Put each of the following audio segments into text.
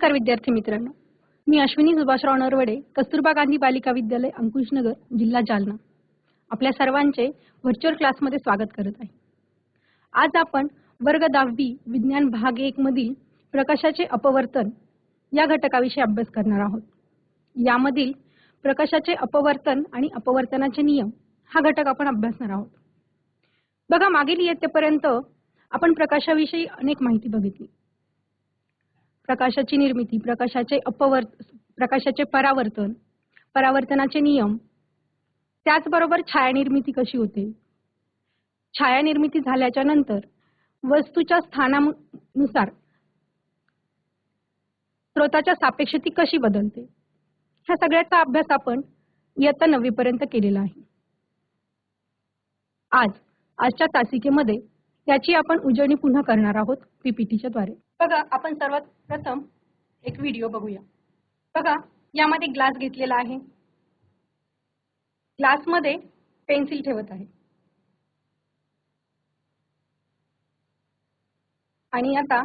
नमस्कार विद्यार्थी मित्रांनो. मी अश्विनी सुभाषराव नरवडे कस्तुरबा गांधी बालिका विद्यालय अंकुशनगर जिल्हा जालना. आपल्या सर्वांचे व्हर्च्युअल क्लासमध्ये स्वागत करत आहे. आज आपण वर्ग दहावी विज्ञान भाग एक मधील प्रकाशाचे अपवर्तन या घटकाविषयी अभ्यास करणार आहोत. यामधील प्रकाशाचे अपवर्तन आणि अपवर्तनाचे नियम हा घटक आपण अभ्यासणार आहोत. बघा मागील इयत्तेपर्यंत आपण प्रकाशाविषयी अनेक माहिती बघितली. प्रकाशाची निर्मिती प्रकाशाचे अपवर्त प्रकाशाचे परावर्तन परावर्तनाचे नियम. त्याचबरोबर छायानिर्मिती कशी होते? छायानिर्मिती झाल्याच्यानंतर वस्तूच्या स्थानानुसार स्रोताच्या सापेक्ष ती कशी बदलते? ह्या सगळ्याचा अभ्यास आपण इयत्ता नववीपर्यंत केलेला आहे. आज आजच्या तासिकेमध्ये याची आपण उजळणी पुन्हा करणार आहोत पीपीटीच्या द्वारे. बघा आपण सर्वात प्रथम एक व्हिडिओ बघूया. बघा यामध्ये ग्लास घेतलेला आहे. ग्लासमध्ये पेन्सिल ठेवत आहे. आणि आता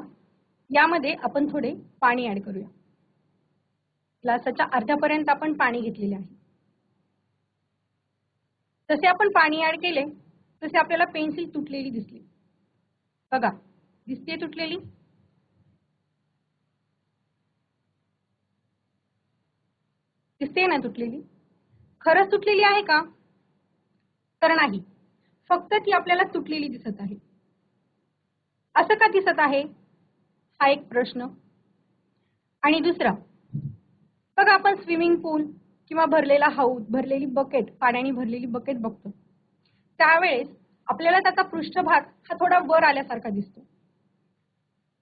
यामध्ये आपण थोडे पाणी ऍड करूया. ग्लासाच्या अर्ध्यापर्यंत आपण पाणी घेतलेले आहे. जसे आपण पाणी ऍड केले तसे आपल्याला पेन्सिल तुटलेली दिसली. बघा दिसते तुटलेली? दिसते ना तुटलेली? खरंच तुटलेली आहे का? तर नाही. फक्त ती आपल्याला तुटलेली दिसत आहे. असं का दिसत आहे? हा एक प्रश्न. आणि दुसरा. बघा आपण स्विमिंग पूल किंवा भरलेला हाऊस भरलेली बकेट पाण्याने भरलेली बकेट बघतो. त्यावेळेस आपल्याला त्याचा पृष्ठभाग हा थोडा वर आल्यासारखा दिसतो.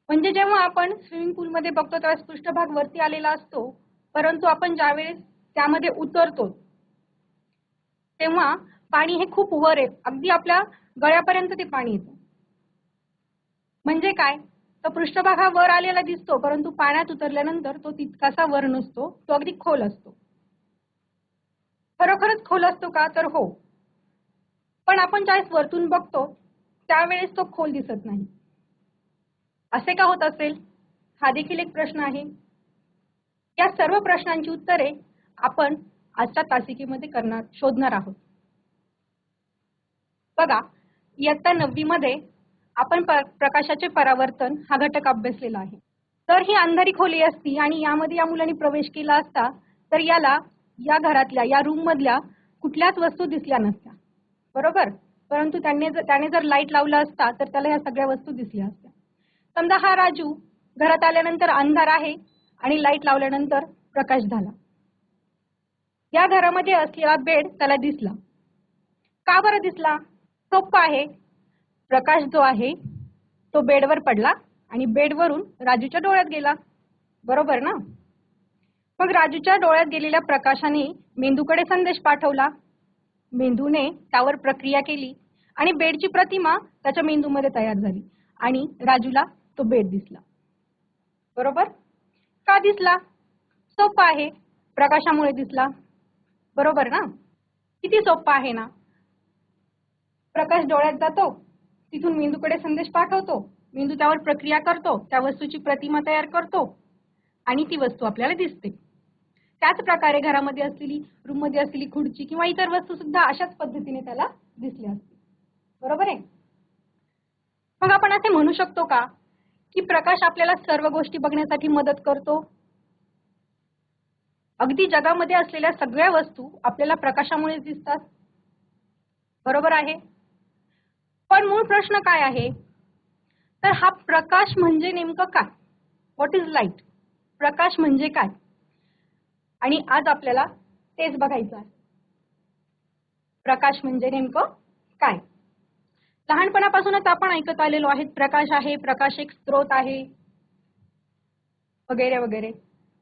म्हणजे जेव्हा आपण स्विमिंग पूलमध्ये बघतो त्यावेळेस पृष्ठभाग वरती आलेला असतो परंतु आपण ज्यावेळेस त्यामध्ये उतरतो तेव्हा पाणी हे खूप वर आहे अगदी आपल्या गळ्यापर्यंत ते पाणी येतं. म्हणजे काय? तर पृष्ठभाग हा वर आलेला दिसतो परंतु पाण्यात उतरल्यानंतर तो तितकासा वर नसतो तो अगदी खोल असतो. खरोखरच खोल असतो का? तर हो. पण आपण ज्यावेळेस वरतून बघतो त्यावेळेस तो खोल दिसत नाही. असे का होत असेल? हा देखील एक प्रश्न आहे. या सर्व प्रश्नांची उत्तरे आपण आजच्या तासिकेमध्ये करणार शोधणार आहोत. बघा इयत्ता नववी मध्ये आपण प्रकाशाचे परावर्तन हा घटक अभ्यासलेला आहे. तर ही अंधारी खोली असती आणि यामध्ये या मुलांनी प्रवेश केला असता तर याला या घरातल्या या रूम मधल्या कुठल्याच वस्तू दिसल्या नसत्या. बरोबर? परंतु त्यांनी जर त्याने जर लाइट लावला असता तर त्याला ह्या सगळ्या वस्तू दिसल्या असत्या. समजा हा राजू घरात आल्यानंतर अंधार आहे आणि लाइट लावल्यानंतर प्रकाश झाला. या घरामध्ये असलेला बेड त्याला दिसला. का बरं दिसला? सोपं आहे. प्रकाश जो आहे तो बेडवर पडला आणि बेडवरून राजूच्या डोळ्यात गेला. बरोबर ना? मग राजूच्या डोळ्यात गेलेल्या प्रकाशाने मेंदूकडे संदेश पाठवला. मेंदूने त्यावर प्रक्रिया केली आणि बेडची प्रतिमा त्याच्या मेंदूमध्ये तयार झाली आणि राजूला तो बेड दिसला. बरोबर? का दिसला? सोपा आहे. प्रकाशामुळे दिसला. बरोबर ना? किती सोपा आहे ना? प्रकाश डोळ्यात जातो. तिथून मेंदूकडे संदेश पाठवतो. मेंदू त्यावर प्रक्रिया करतो. त्या वस्तूची प्रतिमा तयार करतो. आणि ती वस्तू आपल्याला दिसते. त्याच प्रकारे घरामध्ये असलेली रूममध्ये असलेली खुर्ची किंवा इतर वस्तू सुद्धा अशाच पद्धतीने त्याला दिसल्या असतील. बरोबर आहे? मग आपण असे म्हणू शकतो का? की प्रकाश आपल्याला सर्व गोष्टी बघण्यासाठी मदत करतो? अगदी जगामध्ये असलेल्या सगळ्या वस्तू आपल्याला प्रकाशामुळे दिसतात. बरोबर आहे? पण मूळ प्रश्न काय आहे? तर हा प्रकाश म्हणजे नेमकं काय? व्हॉट इज लाइट प्रकाश म्हणजे काय? आणि आज आपल्याला तेच बघायचं आहे. प्रकाश म्हणजे नेमकं काय? लहानपणापासूनच आपण ऐकत आलेलो आहे प्रकाश आहे प्रकाश एक स्त्रोत आहे. वगैरे वगैरे.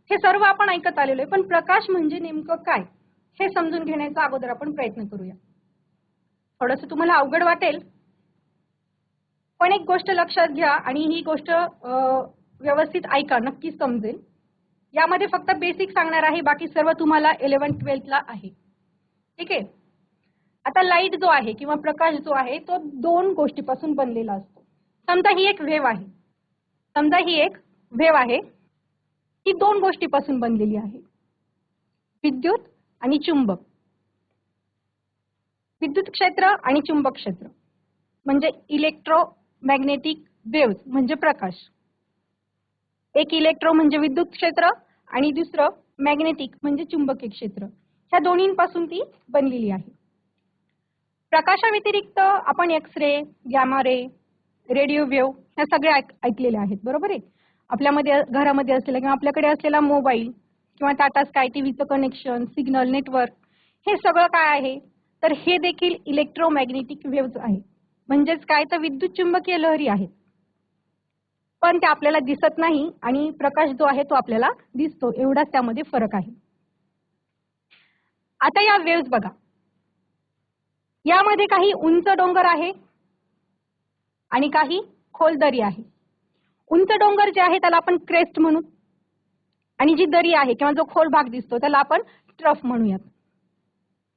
हे सर्व आपण ऐकत आलेलो आहे. पण प्रकाश म्हणजे नेमकं काय? हे समजून घेण्याचा अगोदर आपण प्रयत्न करूया. थोडस तुम्हाला अवघड वाटेल. पण एक गोष्ट लक्षात घ्या आणि ही गोष्ट व्यवस्थित ऐका नक्कीच समजेल. यामध्ये फक्त बेसिक सांगणार आहे बाकी सर्व तुम्हाला इलेव्हन ट्वेल्थला आहे. ठीक आहे? आता लाइट जो आहे किंवा प्रकाश जो आहे तो दोन गोष्टीपासून बनलेला असतो. समजा ही एक वेव आहे. समजा ही एक वेव आहे. ही दोन गोष्टीपासून बनलेली आहे. विद्युत आणि चुंबक. विद्युत क्षेत्र आणि चुंबक क्षेत्र. म्हणजे इलेक्ट्रोमॅग्नेटिक वेव्ह म्हणजे प्रकाश. एक इलेक्ट्रो म्हणजे विद्युत क्षेत्र आणि दुसरं मॅग्नेटिक म्हणजे चुंबकीय क्षेत्र. ह्या दोन्हींपासून ती बनलेली आहे. प्रकाशाव्यतिरिक्त आपण X ray gamma ray radio wave ह्या सगळ्या ऐकलेल्या आहेत बरोबर आहे? आपल्यामध्ये घरामध्ये असलेला किंवा आपल्याकडे असलेला मोबाईल किंवा टाटा स्काय टीव्हीचं कनेक्शन सिग्नल नेटवर्क हे सगळं काय आहे? तर हे देखील इलेक्ट्रोमॅग्नेटिक वेव्ज आहे. म्हणजेच काय? तर विद्युत चुंबकीय लहरी आहेत. पण ते आपल्याला दिसत नाही आणि प्रकाश जो आहे तो आपल्याला दिसतो. एवढाच त्यामध्ये फरक आहे. आता या वेव्ज बघा. यामध्ये काही उंच डोंगर आहे आणि काही खोल दरी आहे. उंच डोंगर जे आहे त्याला आपण क्रेस्ट म्हणू. आणि जी दरी आहे किंवा जो खोल भाग दिसतो त्याला आपण ट्रफ म्हणूयात.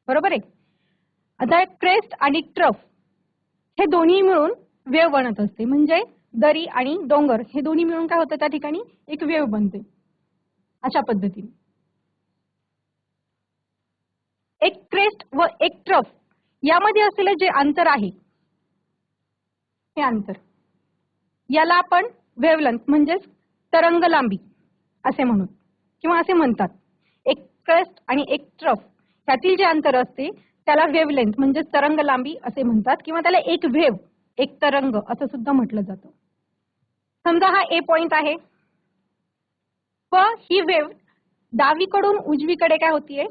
बरोबर आहे? आता क्रेस्ट आणि ट्रफ हे दोन्ही मिळून वेव बनत असते. म्हणजे दरी आणि डोंगर हे दोन्ही मिळून काय होतं? त्या ठिकाणी एक वेव बनते. अशा पद्धतीने. एक क्रेस्ट व एक ट्रफ यामध्ये असलेलं जे अंतर आहे हे अंतर याला आपण वेवलंथ म्हणजेच तरंग लांबी असे म्हणू किंवा असे म्हणतात. एक क्रेस्ट आणि एक ट्रफ ह्यातील जे अंतर असते त्याला वेवलेंथ म्हणजे तरंग लांबी असे म्हणतात किंवा त्याला एक वेव एक तरंग असं सुद्धा म्हटलं जातं. समजा हा ए पॉइंट आहे. व ही वेव डावीकडून उजवीकडे काय होतीये?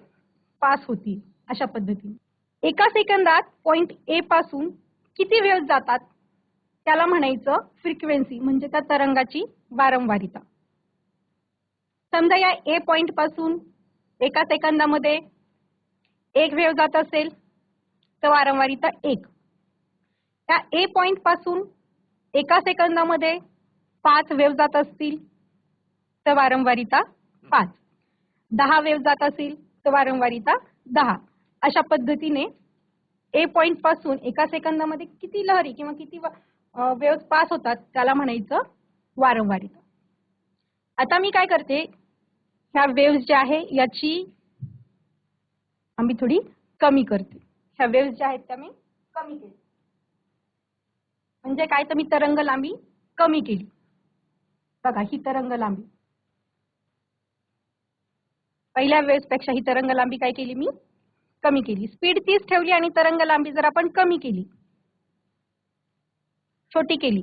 पास होती अशा पद्धतीने. एका सेकंदात पॉइंट ए पासून किती वेव्ह जातात? त्याला म्हणायचं फ्रिक्वेन्सी म्हणजे त्या तरंगाची वारंवारिता. समजा या ए पॉइंटपासून एका सेकंदामध्ये एक वेव्ह जात असेल तर वारंवारिता एक. त्या ए पॉइंटपासून एका सेकंदामध्ये पाच वेव्ह जात असतील तर वारंवारिता पाच. दहा वेव्ह जात असेल तर वारंवारिता दहा. अशा पद्धतीने ए पॉइंटपासून एका सेकंदामध्ये किती लहरी किंवा किती वेव्ह पास होतात त्याला म्हणायचं वारंवारिता. आता मी काय करते ह्या वेव्ह ज्या आहे याची आम्ही थोडी कमी करते. ह्या वेव्ह ज्या आहेत त्या मी कमी केली. म्हणजे काय तर मी तरंग लांबी कमी केली. बघा ही तरंग लांबी. पहिल्या वेव्हपेक्षा ही तरंग लांबी काय केली मी? कमी केली. स्पीड तीच ठेवली आणि तरंग लांबी जर आपण कमी केली छोटी केली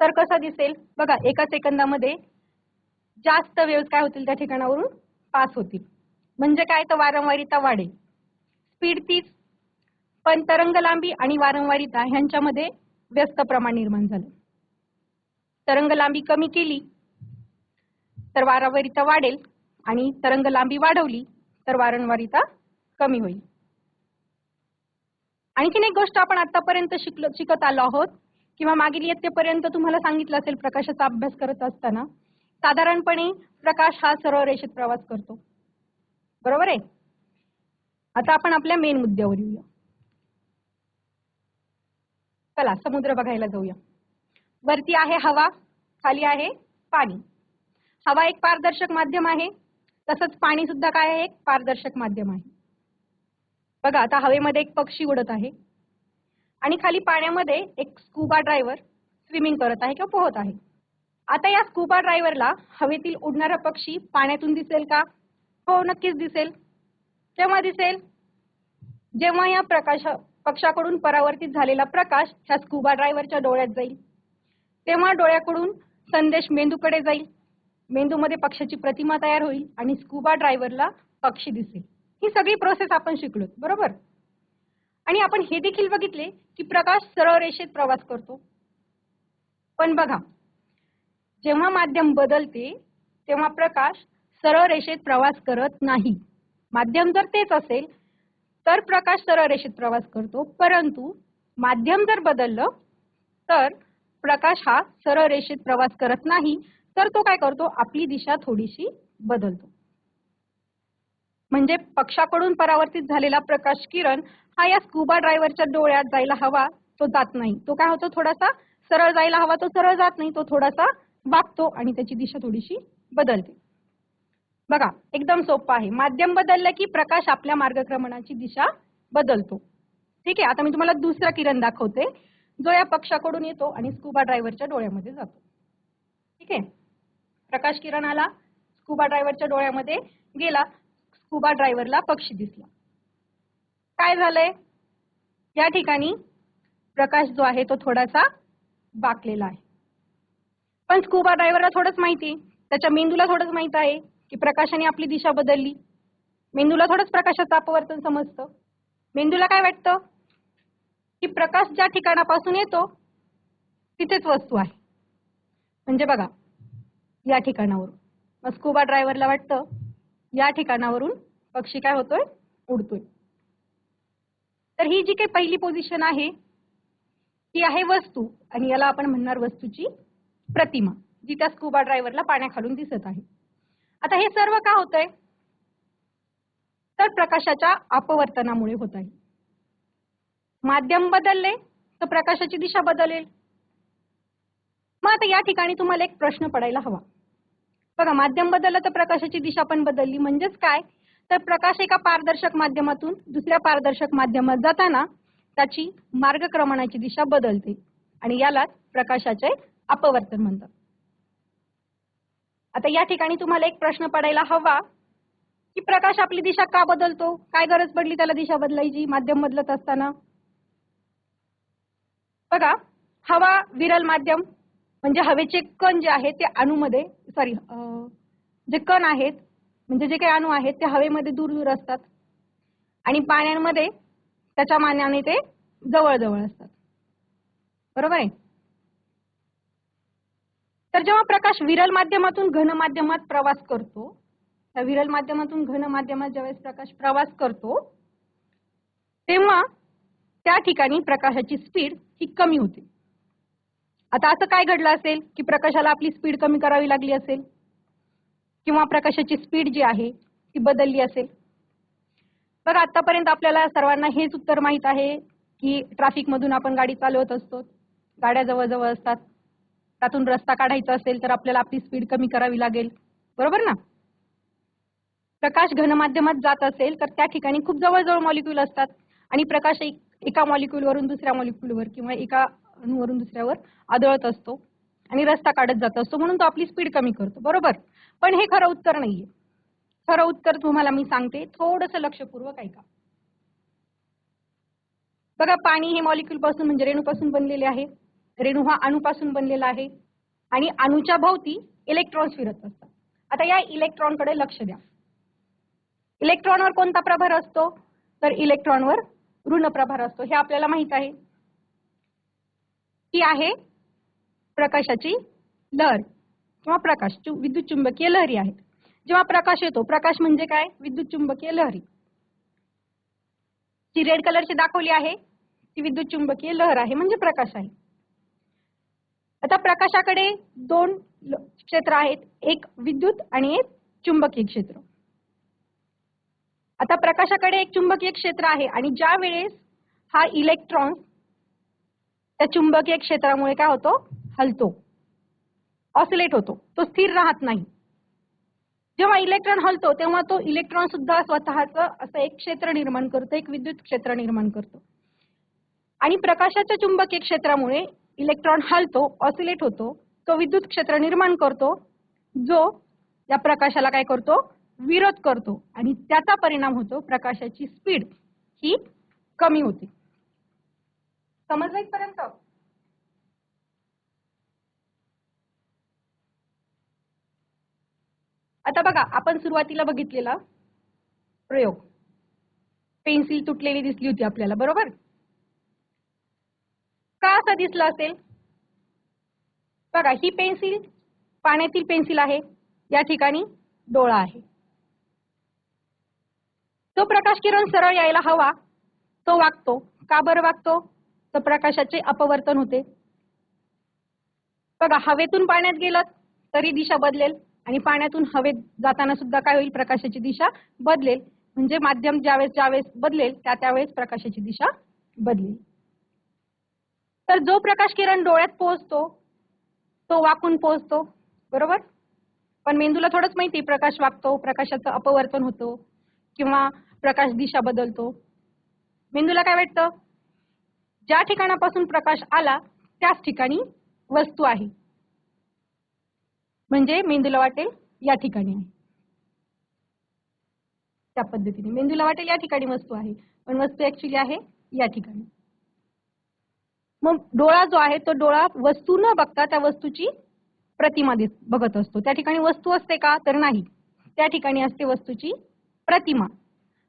तर कसं दिसेल? बघा एका सेकंदामध्ये जास्त वेव्स काय होतील त्या ठिकाणावरून पास होतील. म्हणजे काय? तर वारंवारिता वाढेल. स्पीड तीच. पण तरंग लांबी आणि वारंवारिता ह्यांच्यामध्ये व्यस्त प्रमाण निर्माण झालं. तरंग लांबी कमी केली तर वारंवारिता वाढेल आणि तरंग लांबी वाढवली तर वारंवारिता कमी होईल. आणखीन एक गोष्ट आपण आतापर्यंत शिकलो शिकत आलो आहोत किंवा मागील इयत्तेपर्यंत तुम्हाला सांगितलं असेल प्रकाशाचा अभ्यास करत असताना साधारणपणे प्रकाश हा सरळ रेषेत प्रवास करतो. बरोबर आहे? आता आपण आपल्या मेन मुद्द्यावर येऊया. चला समुद्र बघायला जाऊया. वरती आहे हवा खाली आहे पाणी. हवा एक पारदर्शक माध्यम आहे. तसंच पाणी सुद्धा काय आहे? एक पारदर्शक माध्यम आहे. बघा आता हवेमध्ये एक पक्षी उडत आहे. आणि खाली पाण्यामध्ये एक स्कुबा ड्रायव्हर स्विमिंग करत आहे किंवा पोहत आहे. आता या स्कुबा ड्रायव्हरला हवेतील उडणारा पक्षी पाण्यातून दिसेल का? हो नक्कीच दिसेल. केव्हा दिसेल? जेव्हा या प्रकाश पक्षाकडून परावर्तित झालेला प्रकाश ह्या स्कुबा ड्रायव्हरच्या डोळ्यात जाईल. तेव्हा डोळ्याकडून संदेश मेंदूकडे जाईल. मेंदूमध्ये पक्षाची प्रतिमा तयार होईल आणि स्कुबा ड्रायव्हरला पक्षी दिसेल. ही सगळी प्रोसेस आपण शिकलो बरोबर? आणि आपण हे देखील बघितले की प्रकाश सरळ रेषेत प्रवास करतो. पण बघा जेव्हा माध्यम बदलते तेव्हा प्रकाश सरळ रेषेत प्रवास करत नाही. माध्यम जर तेच असेल तर प्रकाश सरळ रेषेत प्रवास करतो. परंतु माध्यम जर बदललं तर प्रकाश हा सरळ रेषेत प्रवास करत नाही. तर तो काय करतो? आपली दिशा थोडीशी बदलतो. म्हणजे पक्षाकडून परावर्तित झालेला प्रकाश किरण हा या स्कुबा ड्रायव्हरच्या डोळ्यात जायला हवा तो जात नाही. तो काय होतो? थोडासा सरळ जायला हवा तो सरळ जात नाही तो थोडासा वागतो आणि त्याची दिशा थोडीशी बदलते. बघा एकदम सोपं आहे. माध्यम बदललं की प्रकाश आपल्या मार्गक्रमणाची दिशा बदलतो. ठीक आहे? आता मी तुम्हाला दुसरा किरण दाखवते. जो या पक्षाकडून येतो आणि स्कुबा ड्रायव्हरच्या डोळ्यामध्ये जातो. ठीक आहे? प्रकाश किरण आला स्कुबा ड्रायव्हरच्या डोळ्यामध्ये गेला. स्कुबा ड्रायव्हरला पक्षी दिसला. काय झालंय? या ठिकाणी प्रकाश जो आहे तो थोडासा बाकलेला आहे. पण स्कुबा ड्रायव्हरला थोडंच माहिती त्याच्या मेंदूला थोडंच माहीत आहे की प्रकाशाने आपली दिशा बदलली. मेंदूला थोडंच प्रकाशाचं अपवर्तन समजतं. मेंदूला काय वाटतं? की प्रकाश ज्या ठिकाणापासून येतो तिथेच वस्तू आहे. म्हणजे बघा या ठिकाणावरून. मग स्कुबा ड्रायव्हरला वाटतं या ठिकाणावरून पक्षी काय होतोय? उडतोय. तर ही जी काही पहिली पोझिशन आहे ती आहे वस्तू आणि याला आपण म्हणणार वस्तूची प्रतिमा जी त्या स्कुबा ड्रायव्हरला पाण्याखालून दिसत आहे. आता हे सर्व का होतंय? तर प्रकाशाच्या अपवर्तनामुळे होत आहे. माध्यम बदलले तर प्रकाशाची दिशा बदलेल. मग आता या ठिकाणी तुम्हाला एक प्रश्न पडायला हवा. बघा माध्यम बदललं तर प्रकाशाची दिशा पण बदलली. म्हणजेच काय? तर प्रकाश एका पारदर्शक माध्यमातून दुसऱ्या पारदर्शक माध्यमात जाताना त्याची मार्गक्रमणाची दिशा बदलते आणि यालाच प्रकाशाचे अपवर्तन म्हणतात. आता या ठिकाणी तुम्हाला एक प्रश्न पडायला हवा की प्रकाश आपली दिशा का बदलतो? काय गरज पडली त्याला दिशा बदलायची माध्यम बदलत असताना? बघा हवा विरल माध्यम म्हणजे हवेचे कण जे आहेत ते अणूमध्ये सॉरी जे कण आहेत म्हणजे जे काही अणू आहेत ते हवेमध्ये दूर दूर असतात. आणि पाण्यामध्ये त्याच्या मानाने ते जवळ जवळ असतात. बरोबर आहे? तर जेव्हा प्रकाश विरल माध्यमातून घन माध्यमात प्रवास करतो त्या विरल माध्यमातून घन माध्यमात ज्यावेळेस प्रकाश प्रवास करतो तेव्हा त्या ठिकाणी प्रकाशाची स्पीड ही कमी होते. आता असं काय घडलं असेल की प्रकाशाला आपली स्पीड कमी करावी लागली असेल? किंवा प्रकाशाची स्पीड जी आहे ती बदलली असेल? बघा आतापर्यंत आपल्याला सर्वांना हेच उत्तर माहीत आहे की ट्राफिक मधून आपण गाडी चालवत असतो. गाड्या जवळजवळ असतात. त्यातून रस्ता काढायचा असेल तर आपल्याला आपली स्पीड कमी करावी लागेल. बरोबर ना? प्रकाश घनमाध्यमात जात असेल तर त्या ठिकाणी खूप जवळजवळ मॉलिक्यूल असतात. आणि प्रकाश एका मॉलिक्यूलवरून दुसऱ्या मॉलिक्यूलवर किंवा एका अणूवरून दुसऱ्यावर आदळत असतो आणि रस्ता काढत जात असतो. म्हणून तो आपली स्पीड कमी करतो. बरोबर? पण हे खरं उत्तर नाहीये. खरं उत्तर तुम्हाला मी सांगते. थोडस लक्षपूर्वक ऐका. बघा पाणी हे मॉलिक्यूल पासून म्हणजे रेणूपासून बनलेले आहे. रेणू हा अणूपासून बनलेला आहे. आणि अणूच्या भोवती इलेक्ट्रॉन्स फिरत असतात. आता या इलेक्ट्रॉनकडे लक्ष द्या. इलेक्ट्रॉनवर कोणता प्रभार असतो? तर इलेक्ट्रॉनवर ऋण प्रभार असतो. हे आपल्याला माहीत आहे. ही आहे? प्रकाशाची लहर. किंवा प्रकाश विद्युत चुंबकीय लहरी आहेत. जेव्हा प्रकाश येतो प्रकाश म्हणजे काय? विद्युत चुंबकीय लहरी जी रेड कलरची दाखवली आहे. ती विद्युत चुंबकीय लहर आहे म्हणजे प्रकाश आहे. आता प्रकाशाकडे दोन क्षेत्र आहेत. एक विद्युत आणि एक चुंबकीय क्षेत्र. आता प्रकाशाकडे एक चुंबकीय क्षेत्र आहे आणि ज्या वेळेस हा इलेक्ट्रॉन त्या चुंबकीय क्षेत्रामुळे काय होतो? हलतो. ऑसिलेट होतो. तो स्थिर राहत नाही. जेव्हा इलेक्ट्रॉन हलतो तेव्हा तो इलेक्ट्रॉन सुद्धा स्वतःच असं एक क्षेत्र निर्माण करतो एक विद्युत क्षेत्र निर्माण करतो. आणि प्रकाशाच्या चुंबकीय क्षेत्रामुळे इलेक्ट्रॉन हलतो ऑसिलेट होतो तो विद्युत क्षेत्र निर्माण करतो जो या प्रकाशाला काय करतो? विरोध करतो. आणि त्याचा परिणाम होतो प्रकाशाची स्पीड ही कमी होते. समजलं इथपर्यंत आता बघा आपण सुरुवातीला बघितलेला प्रयोग. पेन्सिल तुटलेली दिसली होती आपल्याला बरोबर? का असं दिसलं असेल? बघा ही पेन्सिल पाण्यातील पेन्सिल आहे या ठिकाणी डोळा आहे. तो प्रकाश किरण सरळ यायला हवा तो वागतो. का बरं वागतो? तर प्रकाशाचे अपवर्तन होते. बघा हवेतून पाण्यात गेलं तरी दिशा बदलेल. आणि पाण्यातून हवेत जाताना सुद्धा काय होईल? प्रकाशाची दिशा बदलेल. म्हणजे माध्यम ज्यावेळेस ज्यावेळेस बदलेल त्या त्यावेळेस प्रकाशाची दिशा बदलेल. तर जो प्रकाश किरण डोळ्यात पोहोचतो तो वाकून पोहोचतो. बरोबर? पण मेंदूला थोडंच माहिती प्रकाश वागतो प्रकाशाचं अपवर्तन होतो किंवा प्रकाश दिशा बदलतो. मेंदूला काय वाटतं? ज्या ठिकाणापासून प्रकाश आला त्याच ठिकाणी वस्तू आहे. म्हणजे मेंदूला वाटेल या ठिकाणी. आहे त्या पद्धतीने. मेंदूला वाटेल या ठिकाणी वस्तू आहे. पण वस्तू ऍक्च्युली आहे या ठिकाणी. मग डोळा जो आहे तो डोळा वस्तू न बघता त्या वस्तूची प्रतिमा दिस बघत असतो. त्या ठिकाणी वस्तू असते का? तर नाही. त्या ठिकाणी असते वस्तूची प्रतिमा.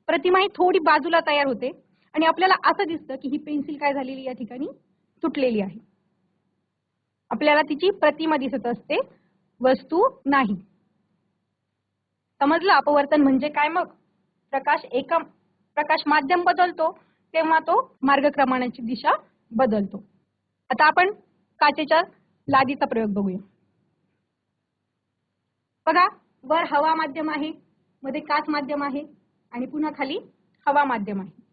प्रतिमा ही थोडी बाजूला तयार होते. आणि आपल्याला असं दिसतं की ही पेन्सिल काय झालेली या ठिकाणी तुटलेली आहे. आपल्याला तिची प्रतिमा दिसत असते वस्तू नाही. समजलं? अपवर्तन म्हणजे काय मग? प्रकाश एका प्रकाश माध्यम बदलतो तेव्हा तो मार्गक्रमणाची दिशा बदलतो. आता आपण काचेच्या लादीचा प्रयोग बघूया. बघा वर हवा माध्यम आहे मध्ये काच माध्यम आहे आणि पुन्हा खाली हवा माध्यम आहे.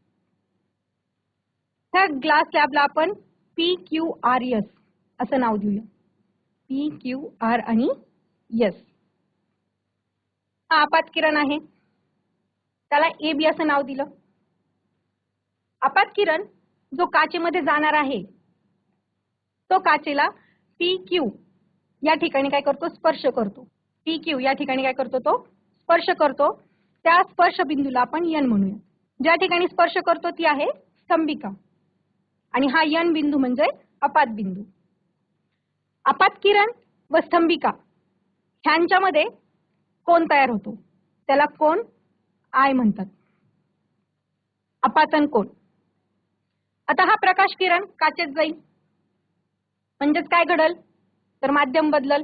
ह्या ग्लास लॅबला आपण पी क्यू आर एस असं नाव देऊया. पी क्यू आर आणि एस हा आपात किरण आहे. त्याला ए बी असं नाव दिलं. आपात किरण जो काचेमध्ये जाणार आहे तो काचेला पी क्यू या ठिकाणी काय करतो? स्पर्श करतो. पी क्यू या ठिकाणी काय करतो तो? स्पर्श करतो. त्या स्पर्श बिंदूला आपण यन म्हणूया. ज्या ठिकाणी स्पर्श करतो ती आहे स्तंभिका. आणि हा यन बिंदू म्हणजे अपात बिंदू. अपात किरण व स्तंभिका ह्यांच्यामध्ये कोण तयार होतो? त्याला कोण? आय म्हणतात. अपातन कोण? आता हा प्रकाश किरण काचेत जाईल. म्हणजेच काय घडल? तर माध्यम बदलल.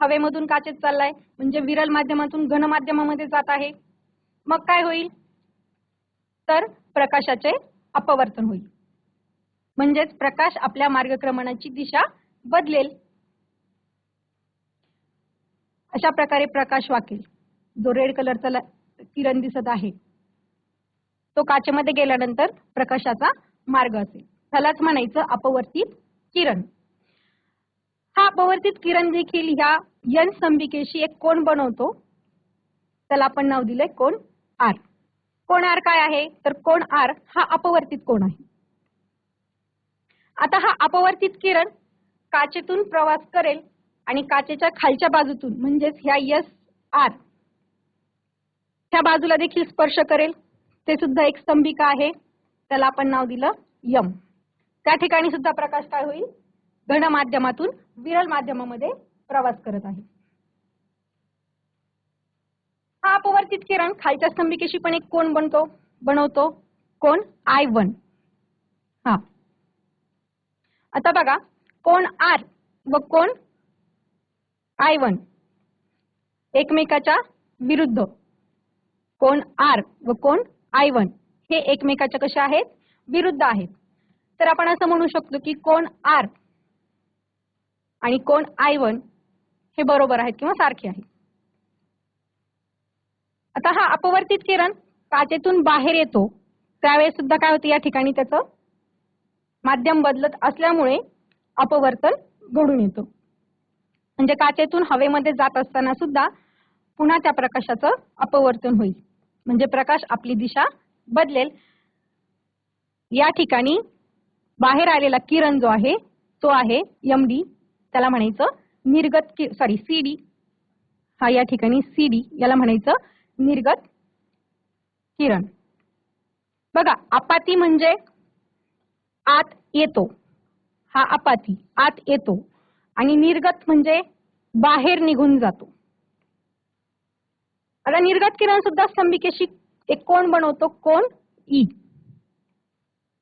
हवेमधून काचेत चाललाय. म्हणजे विरल माध्यमातून घन माध्यमामध्ये जात आहे. मग काय होईल? तर प्रकाशाचे अपवर्तन होईल. म्हणजेच प्रकाश आपल्या मार्गक्रमणाची दिशा बदलेल. अशा प्रकारे प्रकाश वाकेल. जो रेड कलरचा किरण दिसत आहे तो काचेमध्ये गेल्यानंतर प्रकाशाचा मार्ग असेल. त्यालाच म्हणायचं अपवर्तित किरण. हा अपवर्तित किरण देखील ह्या यन संबिकेशी एक कोण बनवतो. त्याला आपण नाव दिलंय कोण आर. कोण आर काय आहे? तर कोण आर हा अपवर्तित कोण आहे. आता हा अपवर्तित किरण काचेतून प्रवास करेल आणि काचेच्या खालच्या बाजूतून म्हणजेच ह्या यस आर ह्या बाजूला देखील स्पर्श करेल. ते सुद्धा एक स्तंभिका आहे. त्याला आपण नाव दिलं यम. त्या ठिकाणी सुद्धा प्रकाश काय होईल? घन माध्यमातून विरल माध्यमामध्ये प्रवास करत आहे. हा अपवर्तित किरण खालच्या स्तंभिकेशी पण एक कोण बनतो बनवतो. कोण आय वन. हा. आता बघा कोण आर व कोण आय वन एकमेकाच्या विरुद्ध. कोण आर व कोण आय वन हे एकमेकाच्या कशा आहेत? विरुद्ध आहेत. तर आपण असं म्हणू शकतो की कोण आर आणि कोण आय वन हे बरोबर आहेत किंवा सारखे आहेत. आता हा अपवर्तित किरण काचेतून बाहेर येतो. त्यावेळेस सुद्धा काय होतं या ठिकाणी त्याचं माध्यम बदलत असल्यामुळे अपवर्तन घडून येतो. म्हणजे काचेतून हवेमध्ये जात असताना सुद्धा पुन्हा त्या प्रकाशाचं अपवर्तन होईल. म्हणजे प्रकाश आपली दिशा बदलेल. या ठिकाणी बाहेर आलेला किरण जो आहे तो आहे एम डी त्याला म्हणायचं निर्गत सॉरी सी डी हा या ठिकाणी सी डी याला म्हणायचं निर्गत किरण. बघा आपाती म्हणजे आत येतो. हा अपाती आत येतो. आणि निर्गत म्हणजे बाहेर निघून जातो. आता निर्गत किरण सुद्धा स्तंभिकेशी एक कोण बनवतो? कोण? ई.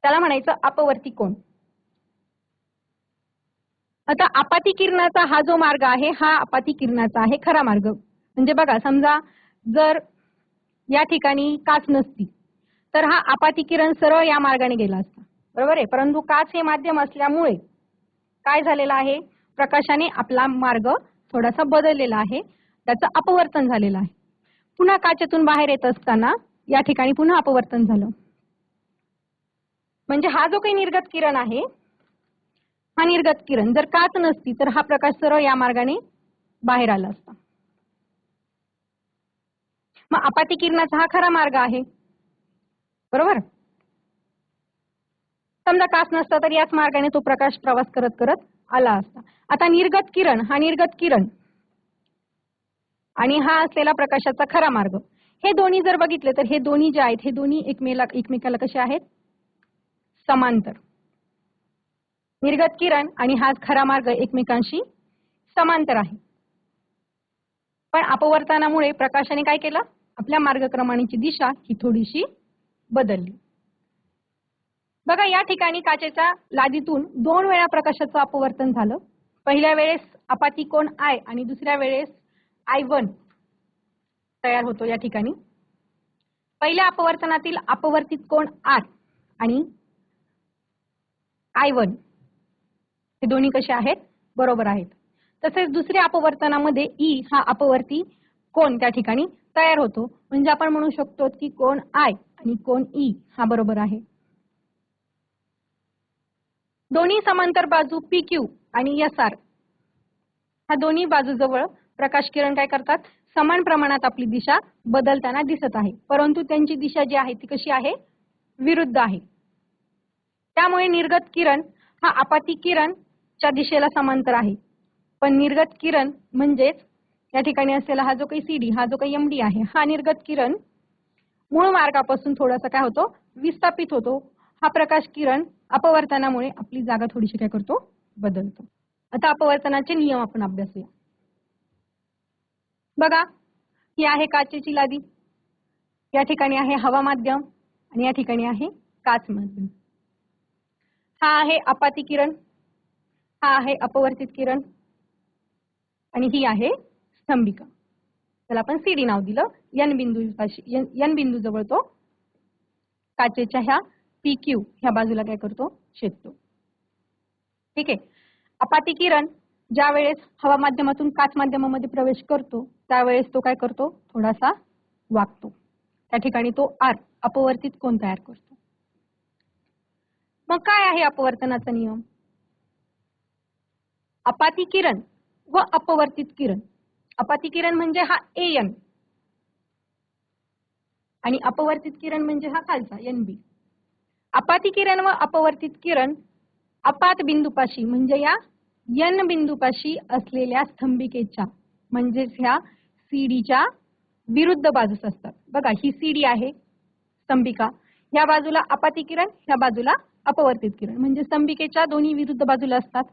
त्याला म्हणायचं अपवर्ती कोण. आता आपाती किरणाचा हा जो मार्ग आहे हा अपाती किरणाचा आहे खरा मार्ग. म्हणजे बघा समजा जर या ठिकाणी काच नसती तर हा आपाती किरण सरळ या मार्गाने गेला असता. बरोबर आहे? परंतु काच हे माध्यम असल्यामुळे काय झालेलं आहे? प्रकाशाने आपला मार्ग थोडासा बदललेला आहे. त्याचं अपवर्तन झालेलं आहे. पुन्हा काचेतून बाहेर येत असताना या ठिकाणी पुन्हा अपवर्तन झालं. म्हणजे हा जो काही निर्गत किरण आहे हा निर्गत किरण जर काच नसती तर हा प्रकाश सरळ या मार्गाने बाहेर आला असता. मग अपाती किरणाचा हा खरा मार्ग आहे. बरोबर? समजा काच नसता तर याच मार्गाने तो प्रकाश प्रवास करत करत आला असता. आता निर्गत किरण हा निर्गत किरण आणि हा असलेला प्रकाशाचा खरा मार्ग. हे दोन्ही जर बघितले तर हे दोन्ही जे आहेत हे दोन्ही एकमेला एकमेकाला कसे आहेत? समांतर. निर्गत किरण आणि हा खरा मार्ग एकमेकांशी समांतर आहे. पण अपवर्तनामुळे प्रकाशाने काय केलं? आपल्या मार्गक्रमणाची दिशा ही थोडीशी बदलली. बघा या ठिकाणी काचेच्या लादीतून दोन वेळा प्रकाशाचं अपवर्तन झालं. पहिल्या वेळेस अपाती कोण आय आणि दुसऱ्या वेळेस आय वन तयार होतो या ठिकाणी. पहिल्या अपवर्तनातील अपवर्तित कोण आर आणि आय वन हे दोन्ही कसे आहेत? बरोबर आहेत. तसेच दुसऱ्या अपवर्तनामध्ये ई हा अपवर्ती कोण त्या ठिकाणी तयार होतो. म्हणजे आपण म्हणू शकतो की कोण आय आणि कोण ई हा बरोबर आहे. दोन्ही समांतर बाजू पी क्यू आणि एस आर ह्या दोन्ही बाजूजवळ प्रकाश किरण काय करतात? समान प्रमाणात आपली दिशा बदलताना दिसत आहे. परंतु त्यांची दिशा जी आहे ती कशी आहे? विरुद्ध आहे. त्यामुळे निर्गत किरण हा आपाती किरणच्या दिशेला समांतर आहे. पण निर्गत किरण म्हणजेच या ठिकाणी असलेला हा जो काही सीडी हा जो काही एमडी आहे हा निर्गत किरण मूळ मार्गापासून थोडासा काय होतो? विस्थापित होतो. हा प्रकाश किरण अपवर्तनामुळे आपली जागा थोडीशी काय करतो? बदलतो. आता अपवर्तनाचे नियम आपण अभ्यासूया. बघा ही आहे काचेची लादी. या ठिकाणी आहे हवा माध्यम आणि या ठिकाणी आहे काच माध्यम. हा आहे अपाती किरण. हा आहे अपवर्तित किरण. आणि ही आहे स्तंभिका. त्याला आपण सीडी नाव दिलं. यन बिंदू यन बिंदू जवळ तो. काचेच्या ह्या पी क्यू ह्या बाजूला काय करतो? छेदतो. ठीक आहे? अपाती किरण ज्या वेळेस हवा माध्यमातून काच माध्यमामध्ये प्रवेश करतो त्यावेळेस तो काय करतो? थोडासा वागतो. त्या ठिकाणी तो आर अपवर्तित कोण तयार करतो. मग काय आहे अपवर्तनाचा नियम? अपाती किरण व अपवर्तित किरण. अपाती किरण म्हणजे हा ए एन आणि अपवर्तित किरण म्हणजे हा खालचा एन बी अपाती किरण व अपवर्तित किरण अपात बिंदूपाशी म्हणजे या यन बिंदूपाशी असलेल्या स्तंभिकेच्या म्हणजेच ह्या सीडीच्या विरुद्ध बाजूस असतात. बघा ही सीडी आहे स्तंभिका. ह्या बाजूला अपाती किरण ह्या बाजूला अपवर्तित किरण. म्हणजे स्तंभिकेच्या दोन्ही विरुद्ध बाजूला असतात.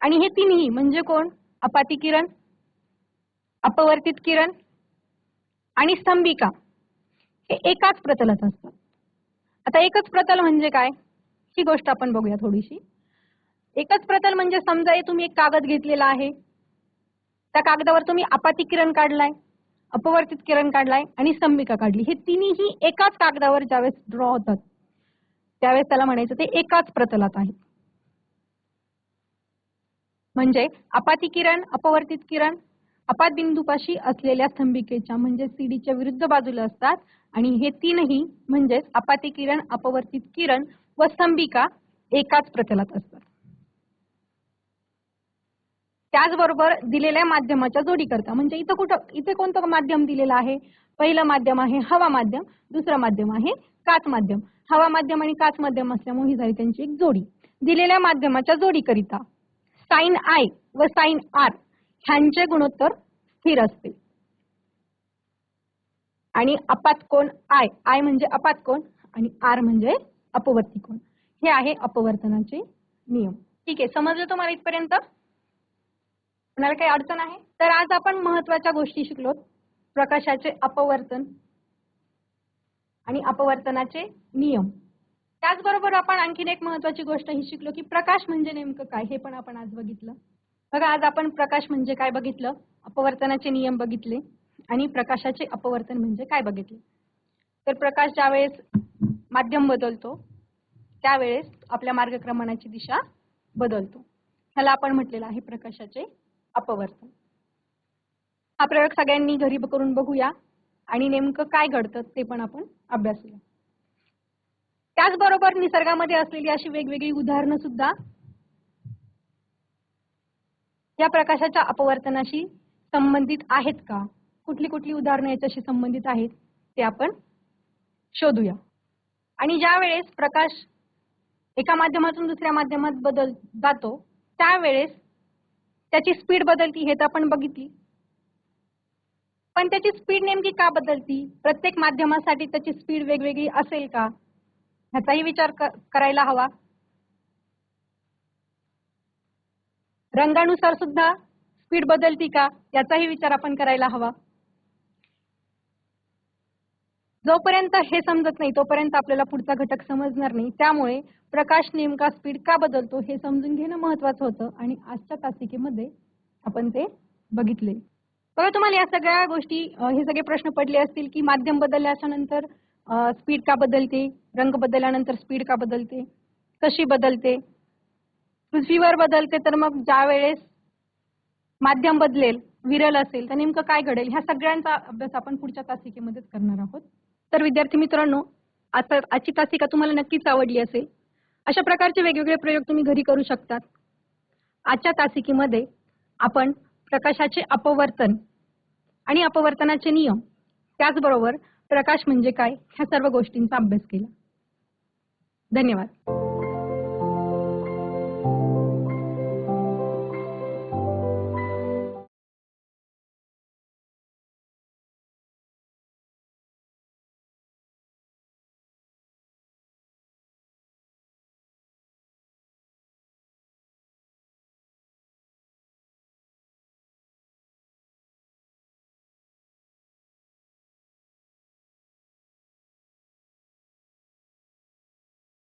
आणि हे तिन्ही म्हणजे कोण? अपाती किरण अपवर्तित किरण आणि स्तंभिका. हे एकाच प्रतलात असतात. आता एकच प्रतल म्हणजे काय? ही गोष्ट आपण बघूया थोडीशी. एकच प्रतल म्हणजे समजा तुम्ही एक कागद घेतलेला आहे. त्या कागदावर तुम्ही आपाती किरण काढलाय अपवर्तित किरण काढलाय आणि संमिका काढली. हे तिन्ही एकाच कागदावर ज्यावेळेस ड्रॉ होतात त्यावेळेस त्याला म्हणायचं ते एकाच प्रतलात आहे. म्हणजे अपाती किरण अपवर्तित किरण अपात बिंदूपाशी असलेल्या स्तंभिकेच्या म्हणजे सीडीच्या विरुद्ध बाजूला असतात. आणि हे तीनही म्हणजेच अपाती किरण अपवर्तित किरण व स्तंभिका एकाच प्रतलात असतात. त्याचबरोबर दिलेल्या माध्यमाच्या जोडी करता म्हणजे इथं कुठं इथे कोणतं माध्यम दिलेलं आहे? पहिलं माध्यम आहे हवा माध्यम दुसरं माध्यम आहे काच माध्यम. हवा माध्यम आणि काच माध्यम असल्यामुळे ही झाली त्यांची एक जोडी. दिलेल्या माध्यमाच्या जोडीकरिता साईन आय व साईन आर ह्यांचे गुणोत्तर स्थिर असते आणि अपात कोण? आय. आय म्हणजे अपात कोण? आणि आर म्हणजे अपवर्ती कोण? हे आहे अपवर्तनाचे नियम. ठीक आहे समजलं तुम्हाला इथपर्यंत? कोणाला काही अडचण आहे? तर आज आपण महत्त्वाच्या गोष्टी शिकलो प्रकाशाचे अपवर्तन आणि अपवर्तनाचे नियम. त्याचबरोबर आपण आणखीन एक महत्वाची गोष्ट ही शिकलो की प्रकाश म्हणजे नेमकं काय? हे पण आपण आज बघितलं. बघा आज आपण प्रकाश म्हणजे काय बघितलं? अपवर्तनाचे नियम बघितले आणि प्रकाशाचे अपवर्तन म्हणजे काय बघितले? तर प्रकाश ज्यावेळेस माध्यम बदलतो त्यावेळेस आपल्या मार्गक्रमणाची दिशा बदलतो. ह्याला आपण म्हटलेलं आहे प्रकाशाचे अपवर्तन. हा प्रयोग सगळ्यांनी घरी करून बघूया आणि नेमकं काय घडतं ते पण आपण अभ्यासूया. त्याचबरोबर निसर्गामध्ये असलेली अशी वेगवेगळी उदाहरणं सुद्धा या प्रकाशाच्या अपवर्तनाशी संबंधित आहेत का? कुठली कुठली उदाहरणं याच्याशी संबंधित आहेत ते आपण शोधूया. आणि ज्या वेळेस प्रकाश एका माध्यमातून दुसऱ्या माध्यमात बदल जातो त्यावेळेस त्याची स्पीड बदलती हे तर आपण बघितली. पण त्याची स्पीड नेमकी का बदलती? प्रत्येक माध्यमासाठी त्याची स्पीड वेगवेगळी असेल का? ह्याचाही विचार करायला हवा. रंगानुसार सुद्धा स्पीड बदलती का याचाही विचार आपण करायला हवा. जोपर्यंत हे समजत नाही तोपर्यंत आपल्याला पुढचा घटक समजणार नाही. त्यामुळे प्रकाश नेमका स्पीड का बदलतो हे समजून घेणं महत्वाचं होतं आणि आजच्या तासिकेमध्ये आपण ते बघितले. बघा तुम्हाला या सगळ्या गोष्टी हे सगळे प्रश्न पडले असतील की माध्यम बदलल्याच्या नंतर स्पीड का बदलते? रंग बदलल्यानंतर स्पीड का बदलते? कशी बदलते? पृथ्वीवर बदलते तर मग ज्या वेळेस माध्यम बदलेल विरल असेल तर नेमकं काय घडेल? ह्या सगळ्यांचा अभ्यास आपण पुढच्या तासिकेमध्येच करणार आहोत. तर विद्यार्थी मित्रांनो आता आजची तासिका तुम्हाला नक्कीच आवडली असेल. अशा प्रकारचे वेगवेगळे प्रयोग तुम्ही घरी करू शकतात. आजच्या तासिकेमध्ये आपण प्रकाशाचे अपवर्तन आणि अपवर्तनाचे नियम त्याचबरोबर प्रकाश म्हणजे काय ह्या सर्व गोष्टींचा अभ्यास केला. धन्यवाद.